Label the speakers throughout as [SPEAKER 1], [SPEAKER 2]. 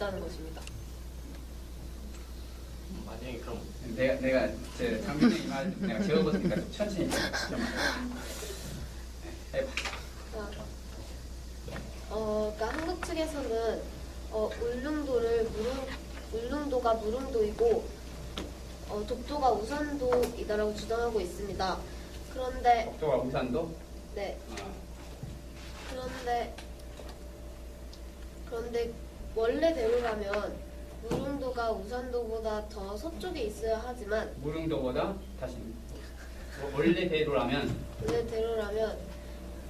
[SPEAKER 1] 있다는 것입니다.
[SPEAKER 2] 만약에 그럼
[SPEAKER 3] 내가 내가 제 장민이 말 내가 좀 천천히 좀 네, 해봐.
[SPEAKER 1] 자, 어, 그러니까 한국 측에서는 어, 울릉도를 무릉, 울릉도가 무릉도이고 어, 독도가 우산도이다라고 주장하고 있습니다. 그런데
[SPEAKER 3] 독도가 우산도
[SPEAKER 1] 네
[SPEAKER 3] 어,
[SPEAKER 1] 그런데 그런데 원래대로라면 무릉도가 우산도보다 더 서쪽에 있어야 하지만
[SPEAKER 3] 무릉도보다 다시 뭐 원래 대로라면
[SPEAKER 1] 원래대로라면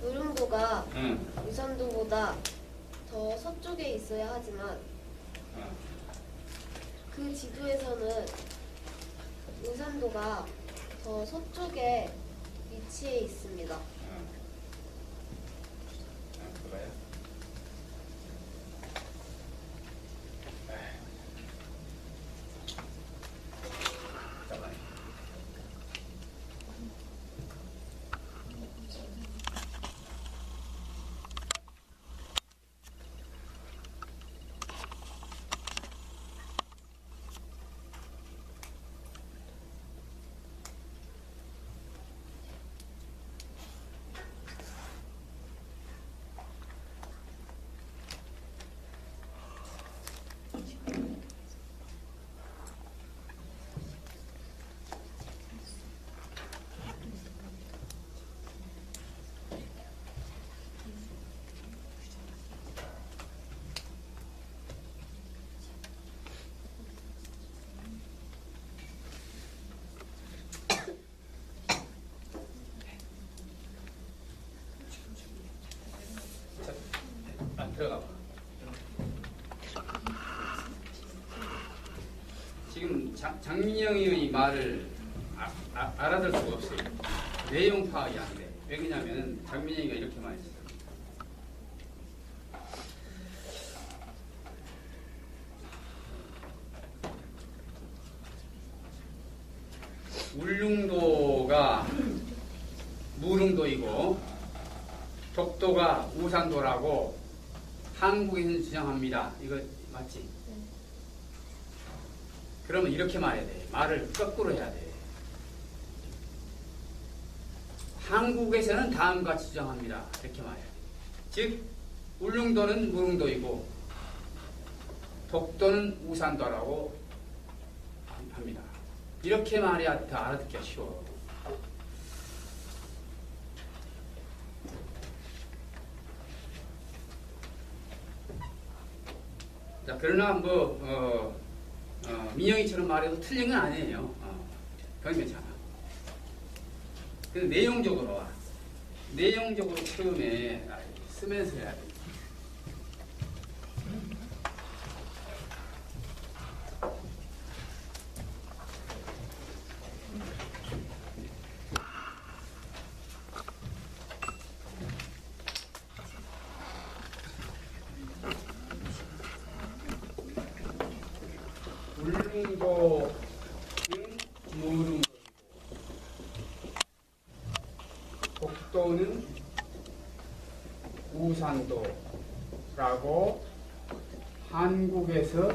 [SPEAKER 1] 무릉도가
[SPEAKER 3] 응,
[SPEAKER 1] 우산도보다 더 서쪽에 있어야 하지만
[SPEAKER 3] 어,
[SPEAKER 1] 그 지도에서는 우산도가 더 서쪽에 위치해 있습니다.
[SPEAKER 3] 들어가 봐. 지금 장, 장민영의 말을 아, 아, 알아들 수가 없어요. 내용 파악이 안 돼. 왜냐면 장민영이가 이렇게 말했어요. 울릉도가 무릉도이고 독도가 우산도라고 한국에서는 주장합니다. 이거 맞지? 그러면 이렇게 말해야 돼. 말을 거꾸로 해야 돼. 한국에서는 다음과 주장합니다. 이렇게 말해야 돼. 즉, 울릉도는 무릉도이고, 독도는 우산도라고 합니다. 이렇게 말해야 더 알아듣기가 쉬워. 자, 그러나 뭐, 어, 어, 민영이처럼 말해도 틀린 건 아니에요. 어, 그건 괜찮아. 근데 내용적으로 와. 내용적으로 처음에 아, 쓰면서 해야 돼. 울릉도는 무릉도이고 독도는 우산도라고 한국에서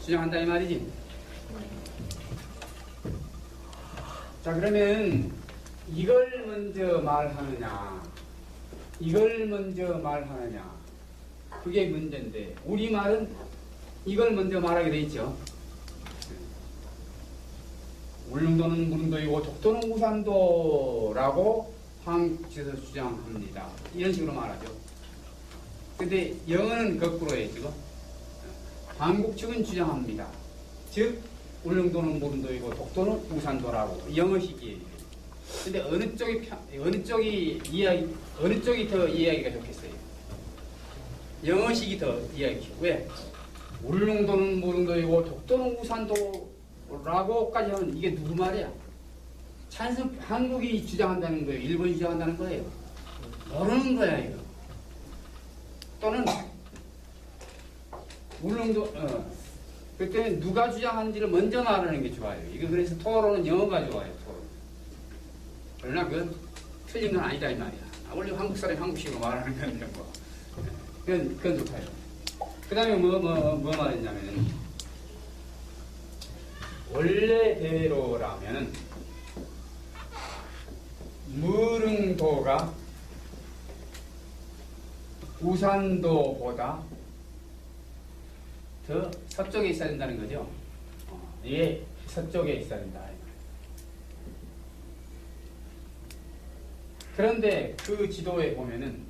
[SPEAKER 3] 주장한다 이 말이지. 자 그러면 이걸 먼저 말하느냐, 이걸 먼저 말하느냐, 그게 문제인데 우리 말은 이걸 먼저 말하게 돼 있죠. 울릉도는 무릉도이고 독도는 우산도라고 한국에서 주장합니다. 이런 식으로 말하죠. 근데 영어는 거꾸로예요, 지금. 한국 측은 주장합니다. 즉, 울릉도는 무릉도이고 독도는 우산도라고 영어식이에요. 근데 어느 쪽이 편- 어느 쪽이 이야기 어느 쪽이 더 이야기가 좋겠어요? 영어식이 더 이야기 좋 왜? 울릉도는 무릉도이고 독도는 우산도라고까지 하면 이게 누구 말이야? 찬성 한국이 주장한다는 거예요. 일본이 주장한다는 거예요. 모르는 거야 이거. 또는 울릉도 어 그때 누가 주장하는지를 먼저 말하는 게 좋아요. 이거 그래서 토론은 영어가 좋아요. 토론. 그러나 그건 틀린 건 아니다 이 말이야. 아, 원래 한국 사람이 한국식으로 말하는 건데 뭐. 그건 그건 좋아요. 그 다음에 뭐, 뭐, 뭐 말했냐면은, 원래대로라면은, 무릉도가 우산도보다 더 서쪽에 있어야 된다는 거죠. 어, 예, 서쪽에 있어야 된다. 그런데 그 지도에 보면은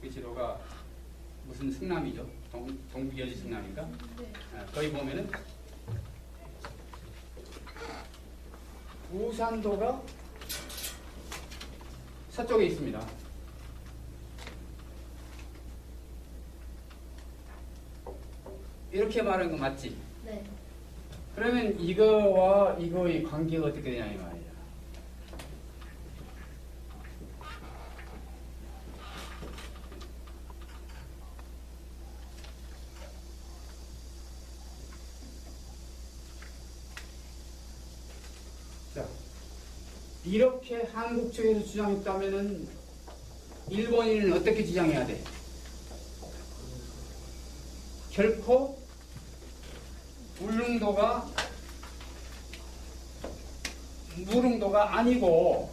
[SPEAKER 3] 그 지도가 무슨 승남이죠? 동, 동북여지 승남인가?
[SPEAKER 1] 네.
[SPEAKER 3] 아, 거기 보면은 우산도가 서쪽에 있습니다. 이렇게 말하는 거 맞지?
[SPEAKER 1] 네.
[SPEAKER 3] 그러면 이거와 이거의 관계가 어떻게 되냐 이 말 이렇게 한국 쪽에서 주장했다면은 일본인은 어떻게 주장해야 돼? 결코 울릉도가 무릉도가 아니고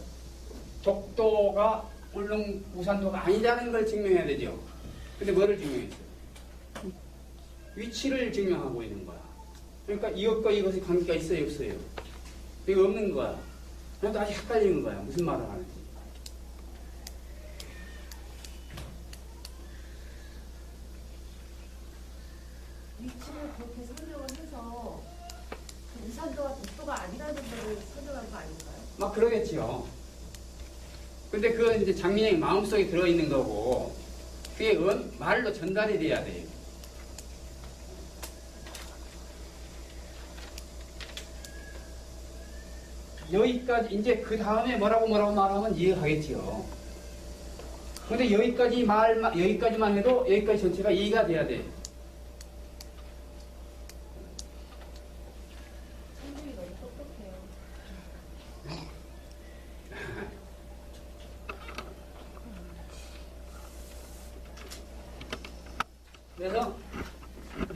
[SPEAKER 3] 독도가 울릉 우산도가 아니라는 걸 증명해야 되죠. 근데 뭐를 증명했어요? 위치를 증명하고 있는 거야. 그러니까 이것과 이것의 관계가 있어요, 없어요? 이거 없는 거야. 그래도 아직 헷갈리는 거야. 무슨 말을 하는지.
[SPEAKER 2] 위치를 그렇게 설명을 해서 그 우산도가 독도가 아니라는 걸 설명한 거 아닌가요?
[SPEAKER 3] 막 그러겠지요. 근데 그건 이제 장민영의 마음속에 들어있는 거고, 그게 은- 말로 전달이 돼야 돼요. 여기까지, 이제 그 다음에 뭐라고 뭐라고 말하면 이해가겠지요. 근데 여기까지 말만, 여기까지만 해도 여기까지 전체가 이해가 돼야 돼. 그래서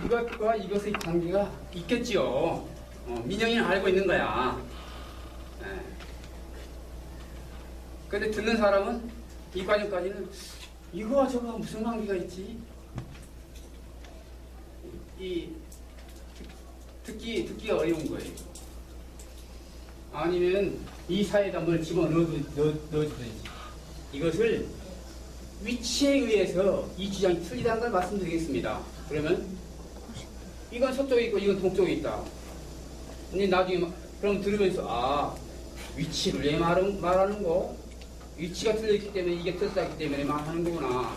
[SPEAKER 3] 이것과 이것의 관계가 있겠지요. 어, 민영이는 알고 있는 거야. 예. 근데 듣는 사람은 이 과정까지는 이거와 저거가 무슨 관계가 있지? 이 듣- 듣기 듣기가 어려운 거예요. 아니면 이 사이에다 뭘 집어 넣어 넣어주든지 이것을 위치에 의해서 이 주장이 틀리다는 걸 말씀드리겠습니다. 그러면 이건 서쪽에 있고 이건 동쪽에 있다. 근데 나중에 막- 그럼 들으면서 아 위치를 왜 말하는 거? 위치가 틀렸기 때문에 이게 틀렸기 때문에 말하는 거구나.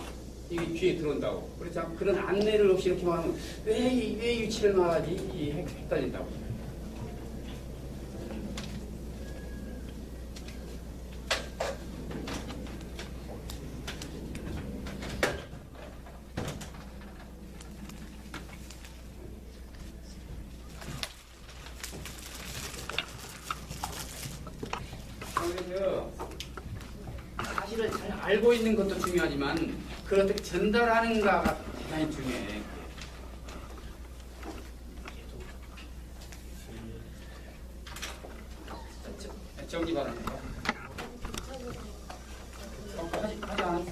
[SPEAKER 3] 이게 귀에 들어온다고. 그래서 그런 안내를 없이 이렇게 말하면 왜, 이- 왜 위치를 말하지? 이 헷- 헷갈린다고. 그래서 사실을 잘 알고 있는 것도 중요하지만 그걸 어떻게 전달하는가가 대단히 중요해. 정리 바랍니다. 어, 하지, 하지 않았어?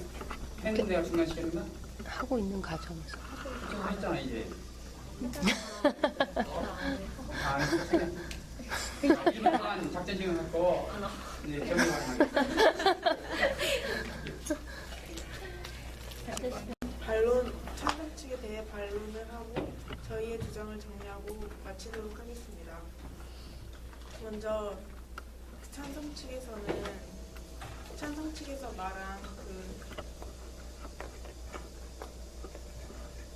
[SPEAKER 3] 했는데 내가 중간 시켰나?
[SPEAKER 4] 하고 있는 과정에서
[SPEAKER 3] 좀 했잖아 이제. 아, 안 했어. 아, 일만 동안 작전 시간 갖고 이제 정리 바랍니다.
[SPEAKER 5] 반론 찬성 측에 대해 반론을 하고 저희의 주장을 정리하고 마치도록 하겠습니다. 먼저 측에서는 찬성 측에서 말한 그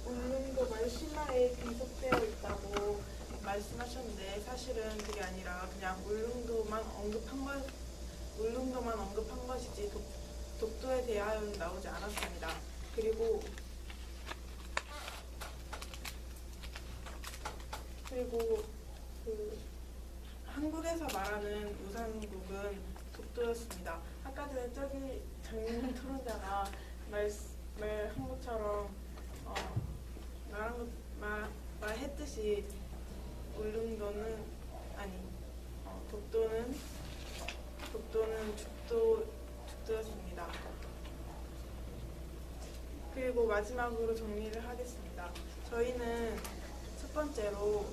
[SPEAKER 5] 울릉도 말신화에 귀속되어 있다고 말씀하셨는데 사실은 그게 아니라 그냥 울릉도만 언급한 것 울릉도만 언급한 것이지 독, 독도에 대하여는 나오지 않았습니다. 그리고 그리고 그 한국에서 말하는 우산국은 독도였습니다. 아까 전에 저기 장민 토론자가 말, 말한 것처럼 어, 말한 것 말, 말했듯이 울릉도는 아니 어, 독도는 독도는 죽도 죽도였습니다. 그리고 마지막으로 정리를 하겠습니다. 저희는 첫 번째로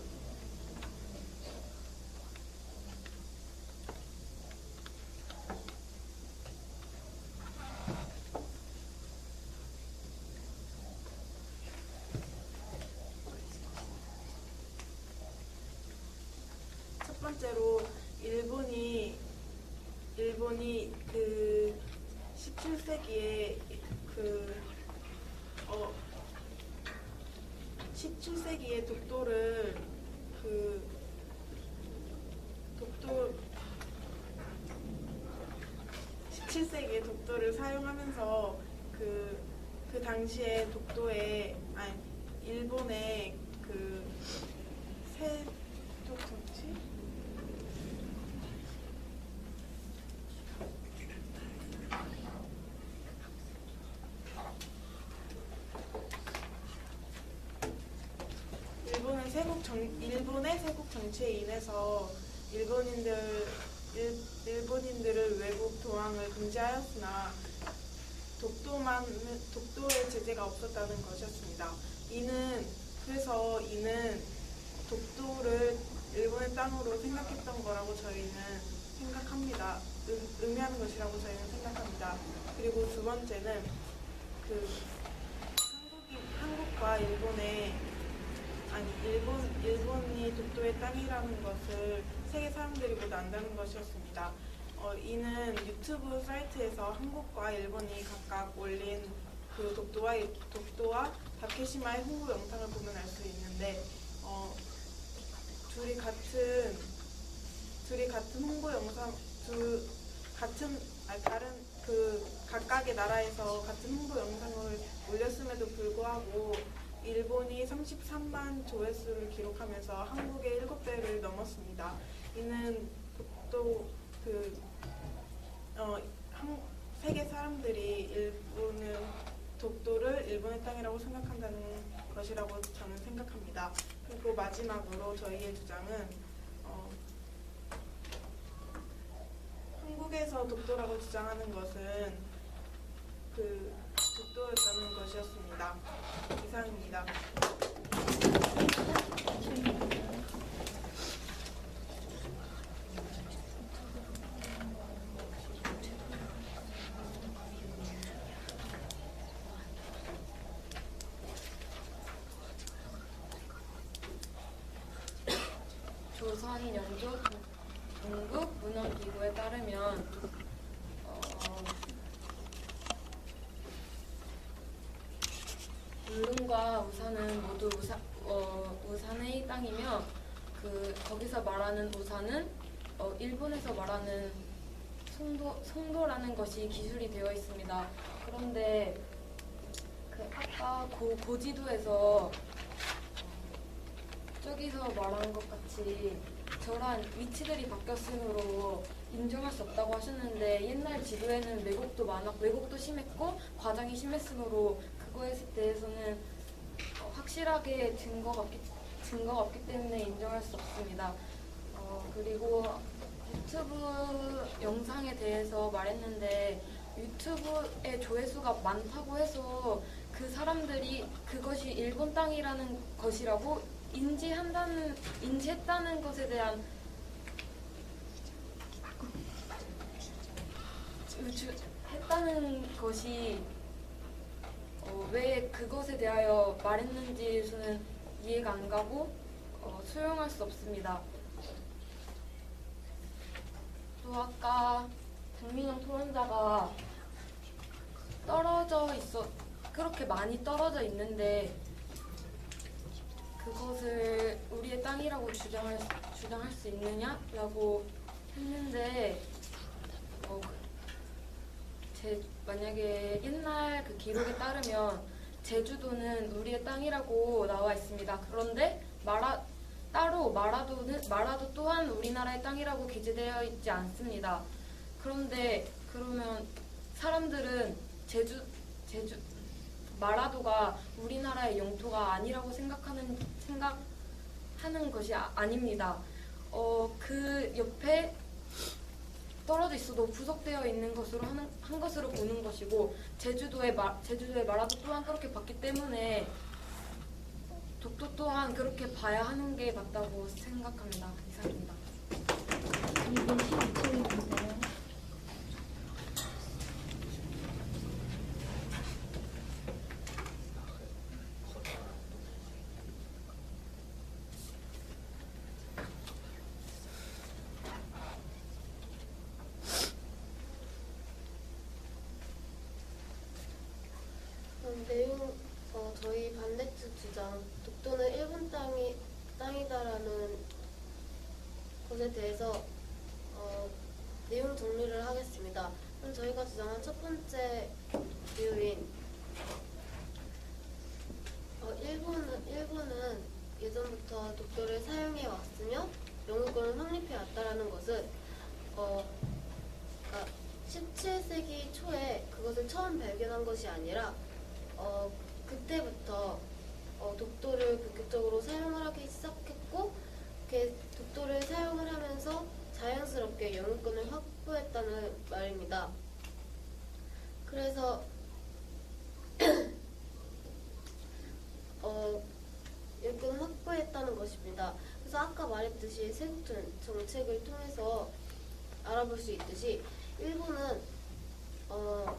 [SPEAKER 5] 첫 번째로 일본이 일본이 그 17세기에 그 어, 17세기에 독도를 그 독도 17세기에 독도를 사용하면서 그, 그 당시에 독도에 아니 일본의 그 세족 정치 일본의 세국 정 일본의 세국 정치에 인해서 일본인들 일, 일본인들을 외국 도항을 금지하였으나 독도만 독도의 제재가 없었다는 것이었습니다. 이는 그래서 이는 독도를 일본의 땅으로 생각했던 거라고 저희는 생각합니다. 의, 의미하는 것이라고 저희는 생각합니다. 그리고 두 번째는 그 한국이 한국과 일본의 아니 일본 일본이 독도의 땅이라는 것을 세계 사람들이 모두 안다는 것이었습니다. 어, 이는 유튜브 사이트에서 한국과 일본이 각각 올린 그 독도와 독도와 다케시마의 홍보 영상을 보면 알 수 있는데 어, 둘이 같은 둘이 같은 홍보 영상 두 같은 아니 다른 그 각각의 나라에서 같은 홍보 영상을 올렸음에도 불구하고 일본이 33만 조회수를 기록하면서 한국의 7배를 넘었습니다. 이는 독도 그 어, 한, 세계 사람들이 일본은 독도를 일본의 땅이라고 생각한다는 것이라고 저는 생각합니다. 그리고 마지막으로 저희의 주장은 어, 한국에서 독도라고 주장하는 것은 그 독도였다는 것이었습니다. 이상입니다.
[SPEAKER 6] 조선 연조 동국 문헌기구에 따르면 어, 우산은 모두 우사, 어, 우산의 땅이며 그 거기서 말하는 우산은 어, 일본에서 말하는 송도, 송도라는 것이 기술이 되어 있습니다. 그런데 그 아까 고, 고지도에서 저기서 말한 것 같이 저런 위치들이 바뀌었으므로 인정할 수 없다고 하셨는데 옛날 지도에는 왜곡도 많았 왜곡도 심했고 과장이 심했으므로 그거에 대해서는 어, 확실하게 증거가 없기, 증거가 없기 때문에 인정할 수 없습니다. 어, 그리고 유튜브 영상에 대해서 말했는데 유튜브의 조회수가 많다고 해서 그 사람들이 그것이 일본 땅이라는 것이라고 인지한다는 인지했다는 것에 대한 주- 했다는 것이 어, 왜 그것에 대하여 말했는지 저는 이해가 안 가고 어, 수용할 수 없습니다. 또 아까 장민영 토론자가 떨어져 있어 그렇게 많이 떨어져 있는데 그것을 우리의 땅이라고 주장할, 수- 주장할 수 있느냐라고 했는데 어, 제, 만약에 옛날 그 기록에 따르면 제주도는 우리의 땅이라고 나와 있습니다. 그런데 마라, 따로 마라도는 마라도 또한 우리나라의 땅이라고 기재되어 있지 않습니다. 그런데 그러면 사람들은 제주 제주 마라도가 우리나라의 영토가 아니라고 생각하는 생각하는 것이 아, 아닙니다. 어, 그 옆에 떨어져 있어도 부속되어 있는 것으로 하는, 한 것으로 보는 것이고 제주도의 마, 제주도의 마라도 또한 그렇게 봤기 때문에 독도 또한 그렇게 봐야 하는 게 맞다고 생각합니다. 이상입니다.
[SPEAKER 2] 이게 12초인데요.
[SPEAKER 1] 음, 내용 어, 저희 반대측 주장 독도는 일본 땅이 땅이다라는 것에 대해서 어, 내용 정리를 하겠습니다. 그럼 저희가 주장한 첫 번째 이유인 어, 일본은 일본은 예전부터 독도를 사용해 왔으며 영국권을 확립해 왔다라는 것은 어, 그러니까 17세기 초에 그것을 처음 발견한 것이 아니라 어, 그때부터 어, 독도를 본격적으로 사용을 하기 시작했고 독도를 사용을 하면서 자연스럽게 영유권을 확보했다는 말입니다. 그래서 어, 영유권을 확보했다는 것입니다. 그래서 아까 말했듯이 세국 정- 정책을 통해서 알아볼 수 있듯이 일본은 어,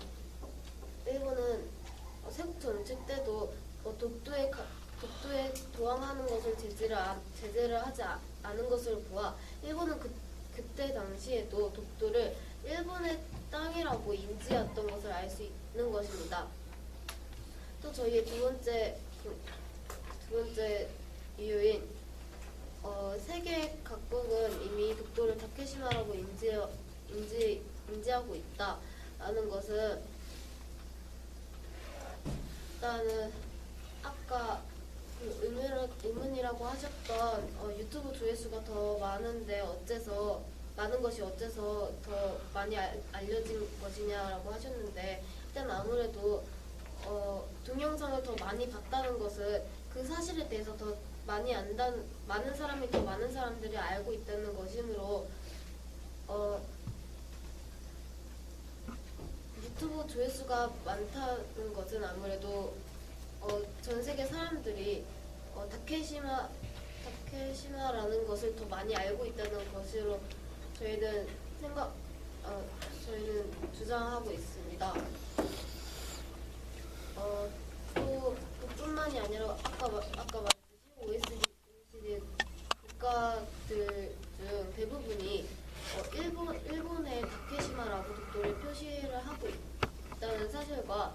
[SPEAKER 1] 일본은 어, 세국 정책 때도 어, 독도에 가- 독도에 도항하는 것을 제재를 안- 제재를 하지 아- 않은 것을 보아 일본은 그 그때 당시에도 독도를 일본의 땅이라고 인지했던 것을 알 수 있는 것입니다. 또 저희의 두 번째 그- 두 번째 이유인 어, 세계 각국은 이미 독도를 다케시마라고 인지 인지 인지하고 있다라는 것은 일단은 아까 그 의문, 의문이라고 하셨던 어, 유튜브 조회수가 더 많은데 어째서 많은 것이 어째서 더 많이 알, 알려진 것이냐라고 하셨는데 일단 아무래도 어, 동영상을 더 많이 봤다는 것은 그 사실에 대해서 더 많이 안다는 많은 사람이 더 많은 사람들이 알고 있다는 것이므로 어, 유튜브 조회수가 많다는 것은 아무래도 어, 전 세계 사람들이 어, 다케시마 다케시마라는 것을 더 많이 알고 있다는 것으로 저희는 생각 어, 저희는 주장하고 있습니다. 어, 또 그뿐만이 아니라 아까 마- 아까 말했듯이 OECD, OECD 국가들 중 대부분이 어, 일본 일본의 다케시마라고 독도를 표시를 하고 있다는 사실과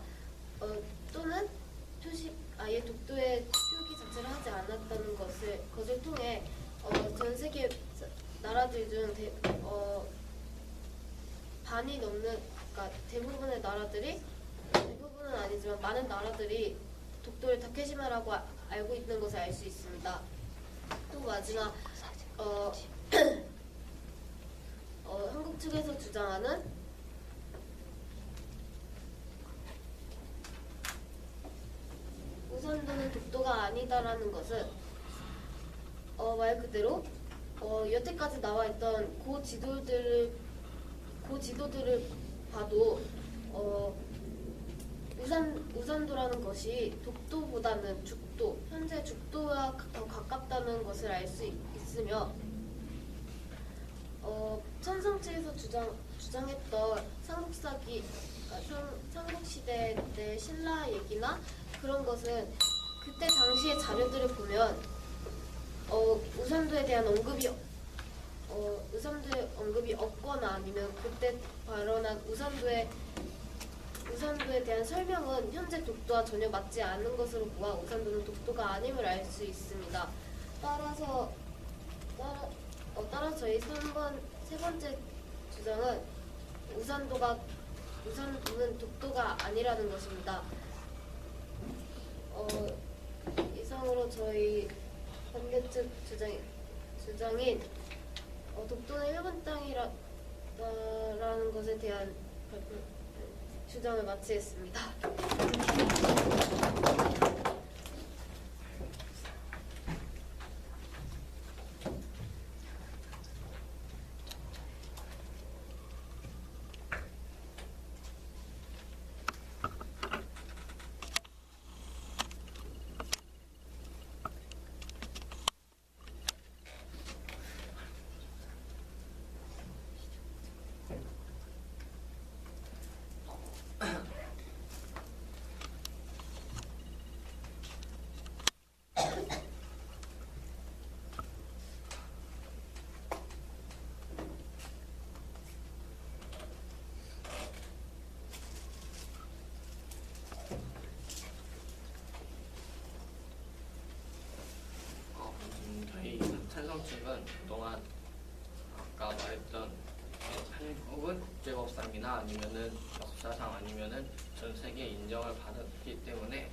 [SPEAKER 1] 어, 또는 표시 아예 독도의 표기 자체를 하지 않았다는 것을 것을 통해 어, 전 세계 자- 나라들 중 대, 어, 반이 넘는 그러니까 대부분의 나라들이 대부분은 아니지만 많은 나라들이 독도를 다케시마라고 아- 알고 있는 것을 알 수 있습니다. 또 마지막 어, 어, 한국 측에서 주장하는 우선도는 독도가 아니다라는 것은 어, 말 그대로 어, 여태까지 나와 있던 고 지도들을 고 지도들을 봐도 어, 우산 우산도라는 것이 독도보다는 죽도 현재 죽도와 더 가깝다는 것을 알 수 있으며 어, 천성치에서 주장 주장했던 삼국사기 아, 삼, 삼국시대 때 신라 얘기나 그런 것은 그때 당시의 자료들을 보면 어, 우산도에 대한 언급이 어, 우산도에 언급이 없거나 아니면 그때 발언한 우산도의 우산도에 대한 설명은 현재 독도와 전혀 맞지 않는 것으로 보아 우산도는 독도가 아님을 알 수 있습니다. 따라서 따라 어, 따라 저희 3번 세 번째 주장은 우산도가 우산도는 독도가 아니라는 것입니다. 어, 이상으로 저희 반대측 주장 주장인 어, 독도는 일본 땅이라는 것에 대한 주장을 마치겠습니다.
[SPEAKER 7] 법은 또한 아까 말했던 한국은 국제법상이나 아니면은 역사상 아니면은 전 세계 인정을 받았기 때문에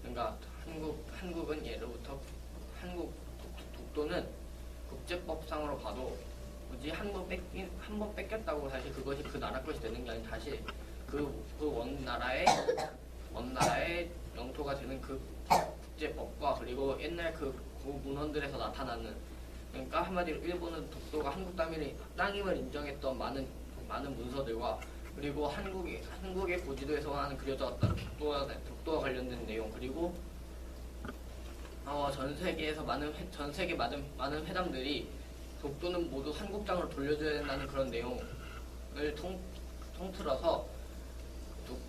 [SPEAKER 7] 그러니까 한국 한국은 예로부터 한국 독도는 국제법상으로 봐도 굳이 한 번 뺏긴 한 번 뺏겼다고 사실 그것이 그 나라 것이 되는 게 아니라 다시 그, 그 원나라의 원나라의 영토가 되는 그 국제법과 그리고 옛날 그 문헌들에서 나타나는 그러니까 한마디로 일본은 독도가 한국 땅임을, 땅임을 인정했던 많은 많은 문서들과 그리고 한국의 한국의 고지도에서 하는 그려졌던 독도와 독도와 관련된 내용 그리고 어, 전 세계에서 많은 회- 전 세계 많은 많은 회담들이 독도는 모두 한국 땅으로 돌려줘야 된다는 그런 내용을 통, 통틀어서 독-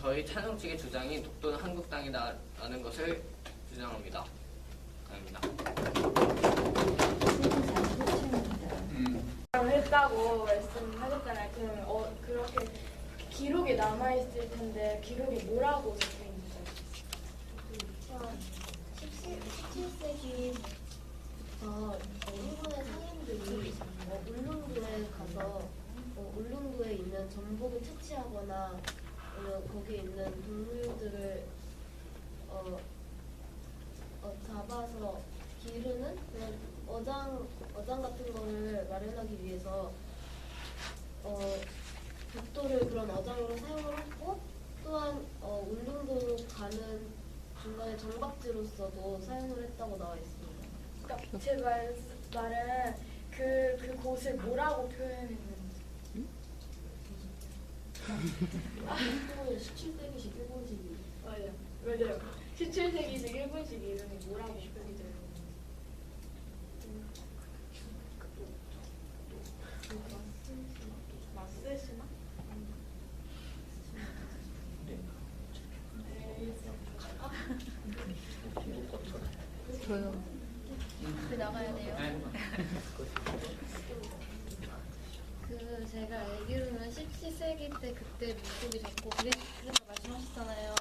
[SPEAKER 7] 저희 찬성 측의 주장인 독도는 한국 땅이다라는 것을 주장합니다. 감사합니다.
[SPEAKER 3] 음.
[SPEAKER 8] 했다고 말씀하셨잖아요. 그럼 어, 그렇게 기록에 남아 있을 텐데 기록에 뭐라고 적혀 있는지.
[SPEAKER 1] 어, 17세기부터 일본의 상인들이 어, 울릉도에 가서 어, 울릉도에 있는 전복을 채취하거나 아니면 거기에 있는 동물들을 어, 어, 잡아서 기르는 그런 어장 어장 같은 거를 마련하기 위해서 어, 독도를 그런 어장으로 사용을 했고 또한 어, 울릉도로 가는 중간에 정박지로서도 사용을 했다고 나와 있습니다.
[SPEAKER 8] 그러니까 제 말, 말은 그, 그 곳을 뭐라고 표현했는지.
[SPEAKER 1] 17세기식 일본식이
[SPEAKER 8] 맞아요. 맞아요. 17세기식 일본식 이름이 뭐라고 건지.
[SPEAKER 1] 그
[SPEAKER 9] 제가 알기로는 17세기 때 그때 물고기 잡고 그래, 그래서 말씀하셨잖아요.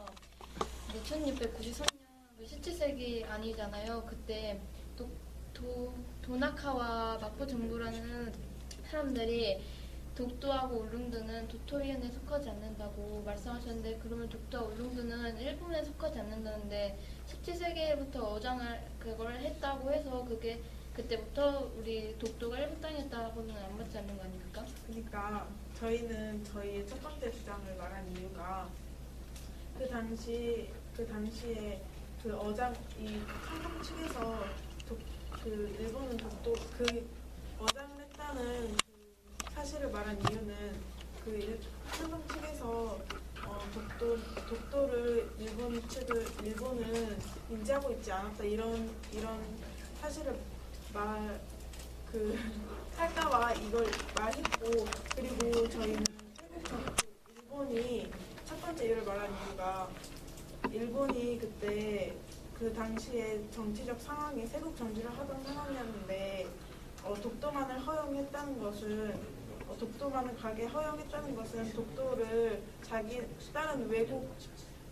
[SPEAKER 9] 1693년 17세기 아니잖아요. 그때 도, 도, 도나카와 마포 정부라는 사람들이 독도하고 울릉도는 도토리현에 속하지 않는다고 말씀하셨는데 그러면 독도와 울릉도는 일본에 속하지 않는다는데 17세기부터 어장을 그걸 했다고 해서 그게 그때부터 우리 독도가 일본 땅이었다고는 안 맞지 않는 거 아닙니까?
[SPEAKER 5] 그러니까 저희는 저희의 첫 번째 주장을 말한 이유가 그 당시 그 당시에 그 어장 이 한국 측에서 독, 그 일본은 독도 그 어장을 했다는 그 사실을 말한 이유는 그 일, 한국 측에서 어, 독도 독도를 일본 측을 일본은 인지하고 있지 않았다. 이런 이런 사실을 말 그 할까봐 이걸 말했고 그리고 저희는 일본이 첫 번째 이유를 말한 이유가 일본이 그때 그 당시에 정치적 상황이 세국 정치를 하던 상황이었는데 어, 독도만을 허용했다는 것은 어, 독도만을 가게 허용했다는 것은 독도를 자기 다른 외국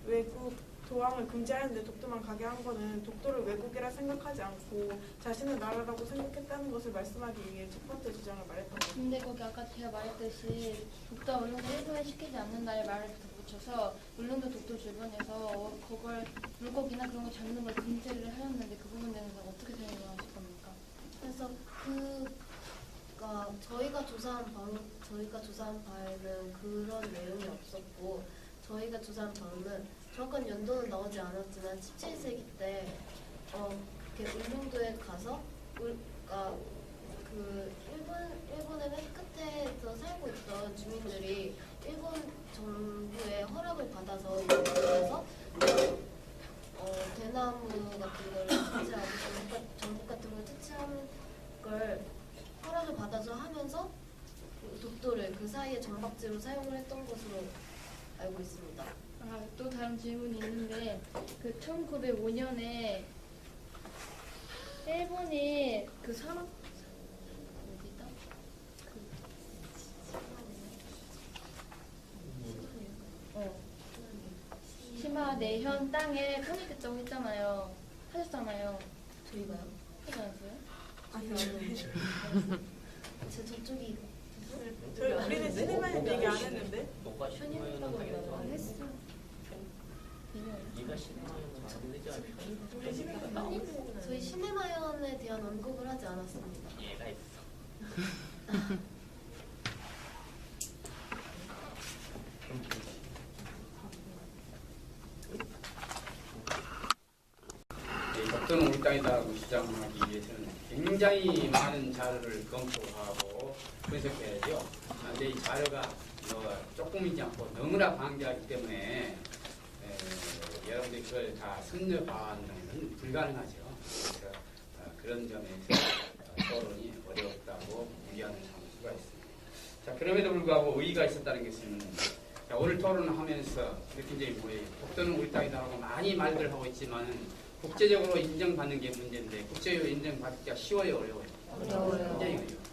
[SPEAKER 5] 외국 도항을 금지하는데 독도만 가게 한 거는 독도를 외국이라 생각하지 않고 자신의 나라라고 생각했다는 것을 말씀하기 위해 첫 번째 주장을 말했던 거죠.
[SPEAKER 9] 근데 거기 아까 제가 말했듯이 독도와 울릉도 일본에 시키지 않는다의 말을 붙여서 울릉도 독도 주변에서 어, 그걸 물고기나 그런 거 잡는 걸 금지를 하였는데 그 부분에 대해서 어떻게 생각하실 겁니까?
[SPEAKER 1] 그래서 그가 저희가 조사한 바로 저희가 조사한 바에는 그런 내용이 없었고 저희가 조사한 바로는 정확한 연도는 나오지 않았지만 17세기 때 어, 이렇게 울릉도에 가서 울, 그러니까 그 일본 일본의 맨 끝에서 살고 있던 주민들이 일본 정부의 허락을 받아서 일본에서 어, 대나무 같은 걸 채취하고 전복, 같- 전복 같은 걸 채취하는 걸 허락을 받아서 하면서 그 독도를 그 사이에 정박지로 사용을 했던 것으로 알고 있습니다.
[SPEAKER 9] 아, 또 다른 질문이 있는데 그 1905년에 일본이 그 산업 어디다? 그 어. 내현 땅에 편입됐다고 했잖아요. 하셨잖아요.
[SPEAKER 1] 저희가요?
[SPEAKER 9] 하지 않았어요?
[SPEAKER 1] 아니요. 제 저쪽이
[SPEAKER 5] 저희 우리는 시네마에 얘기 안 했는데
[SPEAKER 7] 너가 신호연은 하겠다. 네가 신호연은 안 되지 않을까?
[SPEAKER 5] 우리 시네마
[SPEAKER 1] 저희 시네마연에 대한 언급을 하지 않았습니다.
[SPEAKER 7] 얘가 있어.
[SPEAKER 3] 땅이다라고 주장하기 위해서는 굉장히 많은 자료를 검토하고 분석해야죠. 아, 근데 이 자료가 뭐 조금이지 않고 너무나 방대하기 때문에 에, 여러분들이 그걸 다 것은 불가능하죠. 그래서 어, 그런 점에서 어, 토론이 어려웠다고 우려하는 상수가 있습니다. 자, 그럼에도 불구하고 의의가 있었다는 것은 자, 오늘 토론을 하면서 이렇게 이제 뭐예요? 독도는 우리 땅이다 라고 많이 말들 하고 있지만은 국제적으로 인정받는 게 문제인데 국제적으로 인정받기가 쉬워요, 어려워요?
[SPEAKER 4] 어려워요.
[SPEAKER 3] 굉장히 어려워요.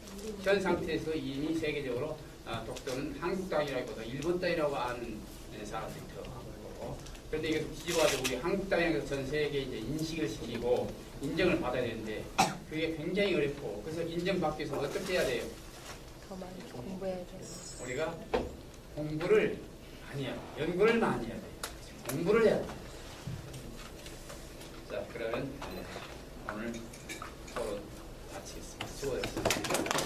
[SPEAKER 3] 현 상태에서 이미 세계적으로 아, 독도는 한국 땅이라기보다 일본 땅이라고 아는 네, 사람들이 더 많고 그런데 이게 뒤집어가지고 우리 한국 땅이라고 전 세계에 이제 인식을 시키고 인정을 받아야 되는데 그게 굉장히 어렵고 그래서 인정받기 위해서 어떻게 해야 돼요?
[SPEAKER 4] 더 많이 공부해야 돼요.
[SPEAKER 3] 우리가 공부를 많이 해야 돼요. 연구를 많이 해야 돼요. 공부를 해야 돼요. 그러면 네, 오늘 토론 마치겠습니다. 수고하셨습니다.